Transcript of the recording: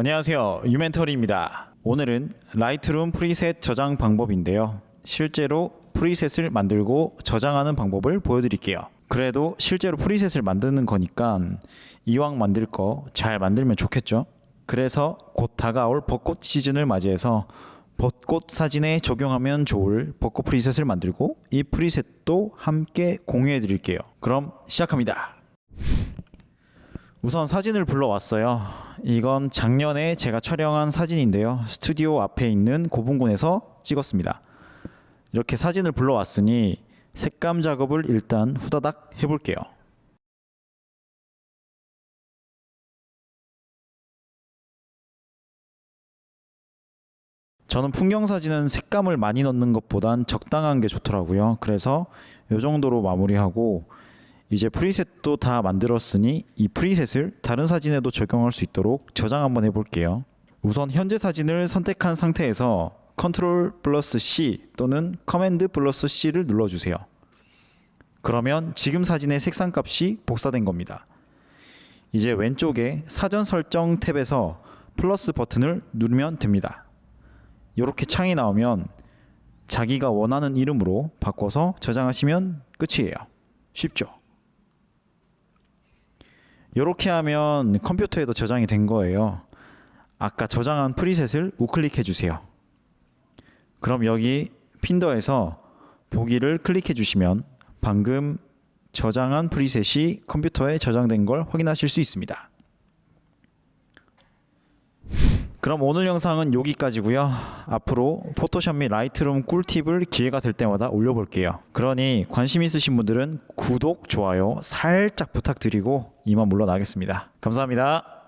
안녕하세요. 유멘터리입니다. 오늘은 라이트룸 프리셋 저장 방법인데요. 실제로 프리셋을 만들고 저장하는 방법을 보여드릴게요. 그래도 실제로 프리셋을 만드는 거니까 이왕 만들 거 잘 만들면 좋겠죠? 그래서 곧 다가올 벚꽃 시즌을 맞이해서 벚꽃 사진에 적용하면 좋을 벚꽃 프리셋을 만들고 이 프리셋도 함께 공유해 드릴게요. 그럼 시작합니다. 우선 사진을 불러왔어요. 이건 작년에 제가 촬영한 사진인데요. 스튜디오 앞에 있는 고분군에서 찍었습니다. 이렇게 사진을 불러왔으니 색감 작업을 일단 후다닥 해볼게요. 저는 풍경 사진은 색감을 많이 넣는 것보단 적당한 게 좋더라고요. 그래서 이 정도로 마무리하고 이제 프리셋도 다 만들었으니 이 프리셋을 다른 사진에도 적용할 수 있도록 저장 한번 해볼게요. 우선 현재 사진을 선택한 상태에서 컨트롤 플러스 C 또는 커맨드 플러스 C를 눌러주세요. 그러면 지금 사진의 색상 값이 복사된 겁니다. 이제 왼쪽에 사전 설정 탭에서 플러스 버튼을 누르면 됩니다. 이렇게 창이 나오면 자기가 원하는 이름으로 바꿔서 저장하시면 끝이에요. 쉽죠? 이렇게 하면 컴퓨터에도 저장이 된 거예요. 아까 저장한 프리셋을 우클릭해 주세요. 그럼 여기 핀더에서 보기를 클릭해 주시면 방금 저장한 프리셋이 컴퓨터에 저장된 걸 확인하실 수 있습니다. 그럼 오늘 영상은 여기까지고요. 앞으로 포토샵 및 라이트룸 꿀팁을 기회가 될 때마다 올려볼게요. 그러니 관심 있으신 분들은 구독, 좋아요 살짝 부탁드리고 이만 물러나겠습니다. 감사합니다.